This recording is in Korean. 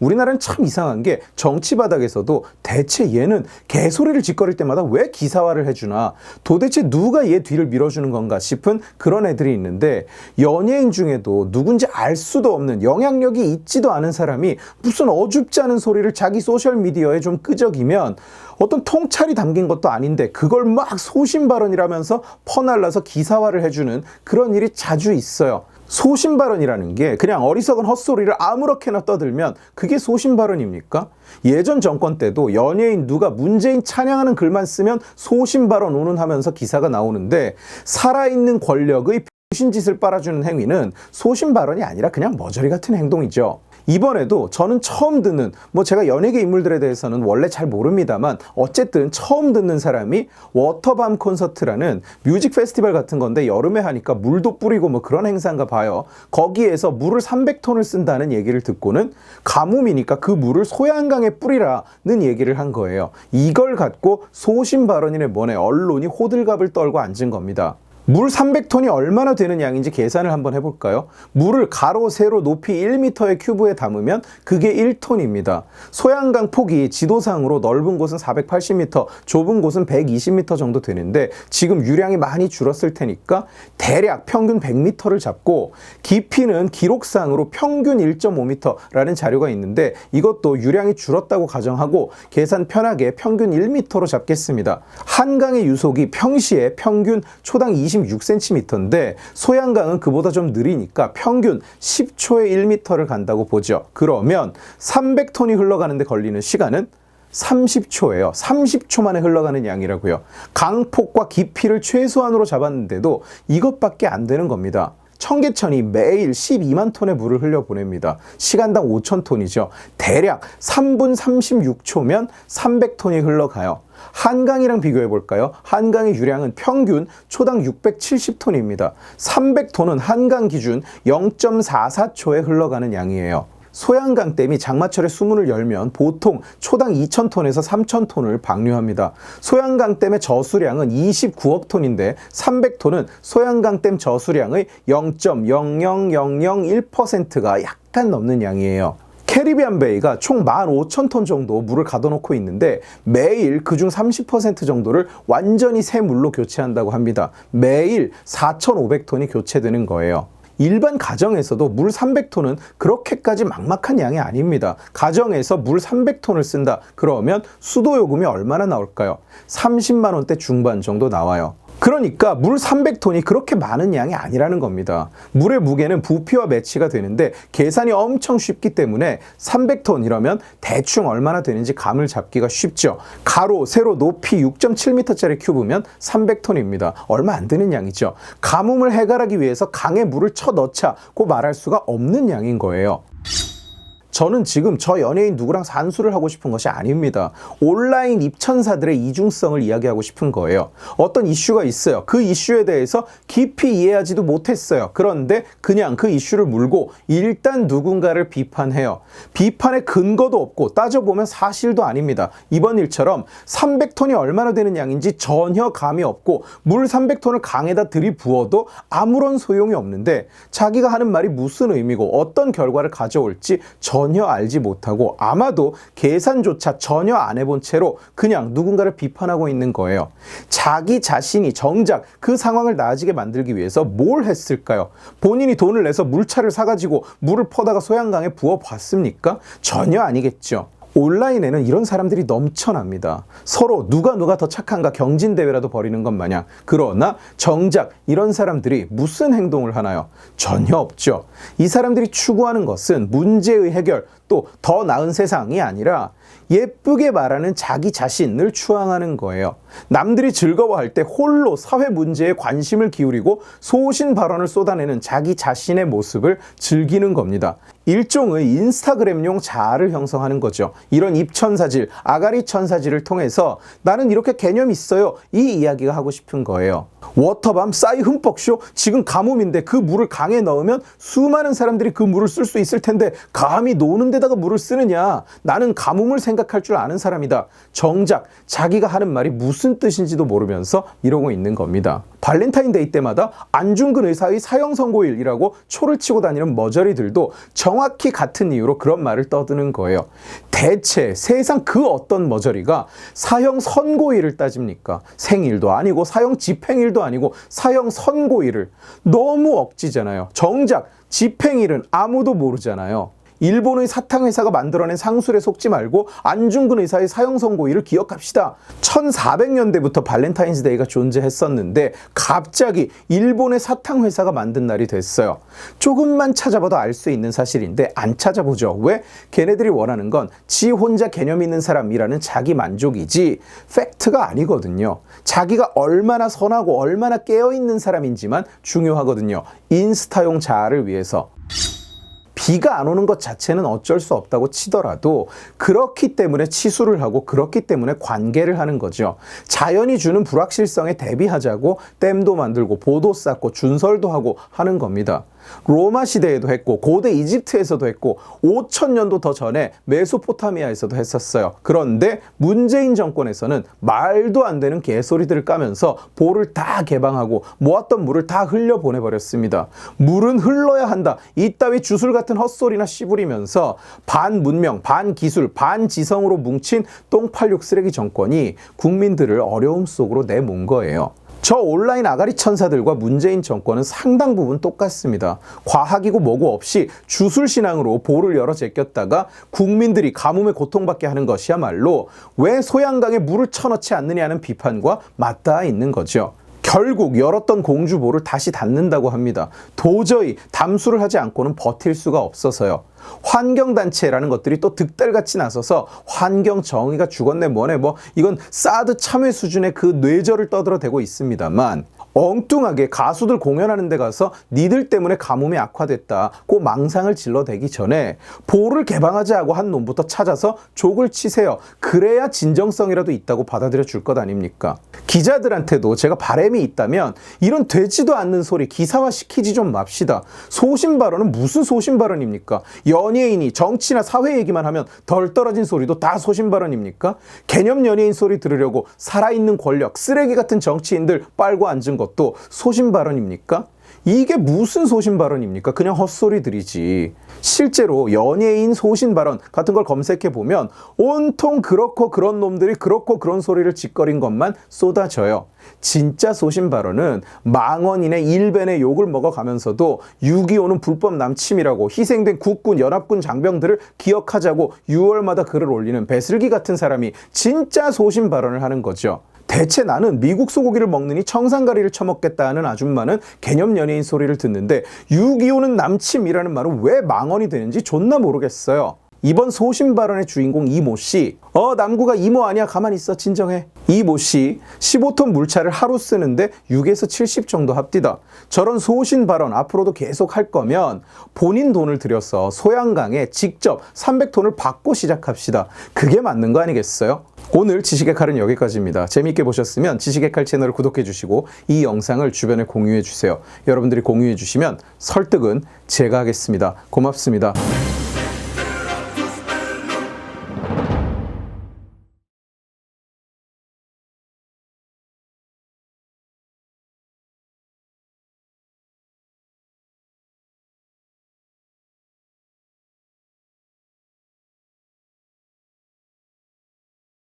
우리나라는 참 이상한 게 정치 바닥에서도 대체 얘는 개소리를 짓거릴 때마다 왜 기사화를 해주나 도대체 누가 얘 뒤를 밀어주는 건가 싶은 그런 애들이 있는데 연예인 중에도 누군지 알 수도 없는 영향력이 있지도 않은 사람이 무슨 어줍지 않은 소리를 자기 소셜미디어에 좀 끄적이면 어떤 통찰이 담긴 것도 아닌데 그걸 막 소신 발언이라면서 퍼날라서 기사화를 해주는 그런 일이 자주 있어요. 소신 발언이라는 게 그냥 어리석은 헛소리를 아무렇게나 떠들면 그게 소신 발언입니까? 예전 정권 때도 연예인 누가 문재인 찬양하는 글만 쓰면 소신 발언 운운하면서 기사가 나오는데 살아있는 권력의 신짓을 빨아주는 행위는 소신 발언이 아니라 그냥 머저리 같은 행동이죠. 이번에도 저는 처음 듣는 뭐 제가 연예계 인물들에 대해서는 원래 잘 모릅니다만 어쨌든 처음 듣는 사람이 워터밤 콘서트라는 뮤직 페스티벌 같은 건데 여름에 하니까 물도 뿌리고 뭐 그런 행사인가 봐요. 거기에서 물을 300톤을 쓴다는 얘기를 듣고는 가뭄이니까 그 물을 소양강에 뿌리라는 얘기를 한 거예요. 이걸 갖고 소신 발언이네 뭐네 언론이 호들갑을 떨고 앉은 겁니다. 물 300톤이 얼마나 되는 양인지 계산을 한번 해볼까요? 물을 가로, 세로, 높이 1m의 큐브에 담으면 그게 1톤입니다. 소양강 폭이 지도상으로 넓은 곳은 480m, 좁은 곳은 120m 정도 되는데 지금 유량이 많이 줄었을 테니까 대략 평균 100m를 잡고 깊이는 기록상으로 평균 1.5m라는 자료가 있는데 이것도 유량이 줄었다고 가정하고 계산 편하게 평균 1m로 잡겠습니다. 한강의 유속이 평시에 평균 초당 26cm인데 소양강은 그보다 좀 느리니까 평균 10초에 1m를 간다고 보죠. 그러면 300톤이 흘러가는데 걸리는 시간은 30초예요. 30초 만에 흘러가는 양이라고요. 강폭과 깊이를 최소한으로 잡았는데도 이것밖에 안 되는 겁니다. 청계천이 매일 12만 톤의 물을 흘려 보냅니다. 시간당 5천 톤이죠. 대략 3분 36초면 300톤이 흘러가요. 한강이랑 비교해 볼까요? 한강의 유량은 평균 초당 670톤입니다. 300톤은 한강 기준 0.44초에 흘러가는 양이에요. 소양강 댐이 장마철에 수문을 열면 보통 초당 2,000톤에서 3,000톤을 방류합니다. 소양강 댐의 저수량은 29억 톤인데 300톤은 소양강 댐 저수량의 0.00001%가 약간 넘는 양이에요. 캐리비안 베이가 총 15,000톤 정도 물을 가둬놓고 있는데 매일 그중 30% 정도를 완전히 새 물로 교체한다고 합니다. 매일 4,500톤이 교체되는 거예요. 일반 가정에서도 물 300톤은 그렇게까지 막막한 양이 아닙니다. 가정에서 물 300톤을 쓴다. 그러면 수도 요금이 얼마나 나올까요? 30만 원대 중반 정도 나와요. 그러니까 물 300톤이 그렇게 많은 양이 아니라는 겁니다. 물의 무게는 부피와 매치가 되는데 계산이 엄청 쉽기 때문에 300톤 이러면 대충 얼마나 되는지 감을 잡기가 쉽죠. 가로, 세로, 높이 6.7m짜리 큐브면 300톤입니다. 얼마 안 되는 양이죠. 가뭄을 해결하기 위해서 강에 물을 쳐 넣자 고 말할 수가 없는 양인 거예요. 저는 지금 저 연예인 누구랑 산수를 하고 싶은 것이 아닙니다. 온라인 입천사들의 이중성을 이야기하고 싶은 거예요. 어떤 이슈가 있어요. 그 이슈에 대해서 깊이 이해하지도 못했어요. 그런데 그냥 그 이슈를 물고 일단 누군가를 비판해요. 비판의 근거도 없고 따져보면 사실도 아닙니다. 이번 일처럼 300톤이 얼마나 되는 양인지 전혀 감이 없고 물 300톤을 강에다 들이부어도 아무런 소용이 없는데 자기가 하는 말이 무슨 의미고 어떤 결과를 가져올지 전혀 알지 못하고 아마도 계산조차 전혀 안 해본 채로 그냥 누군가를 비판하고 있는 거예요. 자기 자신이 정작 그 상황을 나아지게 만들기 위해서 뭘 했을까요? 본인이 돈을 내서 물차를 사가지고 물을 퍼다가 소양강에 부어 봤습니까? 전혀 아니겠죠. 온라인에는 이런 사람들이 넘쳐납니다. 서로 누가 누가 더 착한가 경진대회라도 벌이는 것 마냥. 그러나 정작 이런 사람들이 무슨 행동을 하나요? 전혀 없죠. 이 사람들이 추구하는 것은 문제의 해결 또 더 나은 세상이 아니라 예쁘게 말하는 자기 자신을 추앙하는 거예요. 남들이 즐거워할 때 홀로 사회 문제에 관심을 기울이고 소신 발언을 쏟아내는 자기 자신의 모습을 즐기는 겁니다. 일종의 인스타그램용 자아를 형성하는 거죠. 이런 입천사질, 아가리 천사질을 통해서 나는 이렇게 개념 있어요. 이 이야기가 하고 싶은 거예요. 워터밤 싸이 흠뻑쇼 지금 가뭄인데 그 물을 강에 넣으면 수많은 사람들이 그 물을 쓸 수 있을 텐데 감히 노는 데다가 물을 쓰느냐 나는 가뭄을 생각할 줄 아는 사람이다 정작 자기가 하는 말이 무슨 뜻인지도 모르면서 이러고 있는 겁니다. 발렌타인데이 때마다 안중근 의사의 사형 선고일이라고 초를 치고 다니는 머저리들도 정확히 같은 이유로 그런 말을 떠드는 거예요. 대체 세상 그 어떤 머저리가 사형 선고일을 따집니까? 생일도 아니고 사형 집행일도 아니고 사형 선고일을 너무 억지잖아요. 정작 집행일은 아무도 모르잖아요. 일본의 사탕 회사가 만들어낸 상술에 속지 말고 안중근 의사의 사형 선고일을 기억합시다. 1400년대부터 발렌타인스데이가 존재했었는데 갑자기 일본의 사탕 회사가 만든 날이 됐어요. 조금만 찾아봐도 알 수 있는 사실인데 안 찾아보죠. 왜? 걔네들이 원하는 건 지 혼자 개념 있는 사람이라는 자기 만족이지 팩트가 아니거든요. 자기가 얼마나 선하고 얼마나 깨어 있는 사람인지만 중요하거든요. 인스타용 자아를 위해서. 비가 안 오는 것 자체는 어쩔 수 없다고 치더라도 그렇기 때문에 치수를 하고 그렇기 때문에 관계를 하는 거죠. 자연이 주는 불확실성에 대비하자고 댐도 만들고 보도 쌓고 준설도 하고 하는 겁니다. 로마 시대에도 했고 고대 이집트에서도 했고 5천 년도 더 전에 메소포타미아에서도 했었어요. 그런데 문재인 정권에서는 말도 안 되는 개소리들을 까면서 볼을 다 개방하고 모았던 물을 다 흘려 보내버렸습니다. 물은 흘러야 한다. 이따위 주술 같은 헛소리나 씨부리면서 반문명, 반기술, 반지성으로 뭉친 똥팔육 쓰레기 정권이 국민들을 어려움 속으로 내몬 거예요. 저 온라인 아가리 천사들과 문재인 정권은 상당 부분 똑같습니다. 과학이고 뭐고 없이 주술신앙으로 볼을 열어 제꼈다가 국민들이 가뭄에 고통받게 하는 것이야말로 왜 소양강에 물을 쳐넣지 않느냐는 비판과 맞닿아 있는 거죠. 결국 열었던 공주볼을 다시 닫는다고 합니다. 도저히 담수를 하지 않고는 버틸 수가 없어서요. 환경단체라는 것들이 또 득달같이 나서서 환경 정의가 죽었네 뭐네 뭐 이건 사드 참회 수준의 그 뇌절을 떠들어대고 있습니다만 엉뚱하게 가수들 공연하는 데 가서 니들 때문에 가뭄이 악화됐다. 고 망상을 질러대기 전에 볼을 개방하자고 한 놈부터 찾아서 족을 치세요. 그래야 진정성이라도 있다고 받아들여 줄 것 아닙니까? 기자들한테도 제가 바램이 있다면 이런 되지도 않는 소리 기사화 시키지 좀 맙시다. 소신 발언은 무슨 소신 발언입니까? 연예인이 정치나 사회 얘기만 하면 덜 떨어진 소리도 다 소신 발언입니까? 개념 연예인 소리 들으려고 살아있는 권력, 쓰레기 같은 정치인들 빨고 앉은 것도 소신 발언입니까? 이게 무슨 소신 발언입니까? 그냥 헛소리들이지. 실제로 연예인 소신 발언 같은 걸 검색해 보면 온통 그렇고 그런 놈들이 그렇고 그런 소리를 짓거린 것만 쏟아져요. 진짜 소신 발언은 망원인의 일벤의 욕을 먹어가면서도 6.25는 불법 남침이라고 희생된 국군, 연합군 장병들을 기억하자고 6월마다 글을 올리는 배슬기 같은 사람이 진짜 소신 발언을 하는 거죠. 대체 나는 미국 소고기를 먹느니 청산가리를 처먹겠다는 아줌마는 개념 연예인 소리를 듣는데 6.25는 남침이라는 말은 왜 망언이 되는지 존나 모르겠어요. 이번 소신 발언의 주인공 이모 씨. 어, 남구가 이모 아니야. 가만히 있어. 진정해. 이모 씨. 15톤 물차를 하루 쓰는데 6에서 70 정도 합디다. 저런 소신 발언 앞으로도 계속 할 거면 본인 돈을 들여서 소양강에 직접 300톤을 받고 시작합시다. 그게 맞는 거 아니겠어요? 오늘 지식의 칼은 여기까지입니다. 재미있게 보셨으면 지식의 칼 채널을 구독해 주시고 이 영상을 주변에 공유해 주세요. 여러분들이 공유해 주시면 설득은 제가 하겠습니다. 고맙습니다.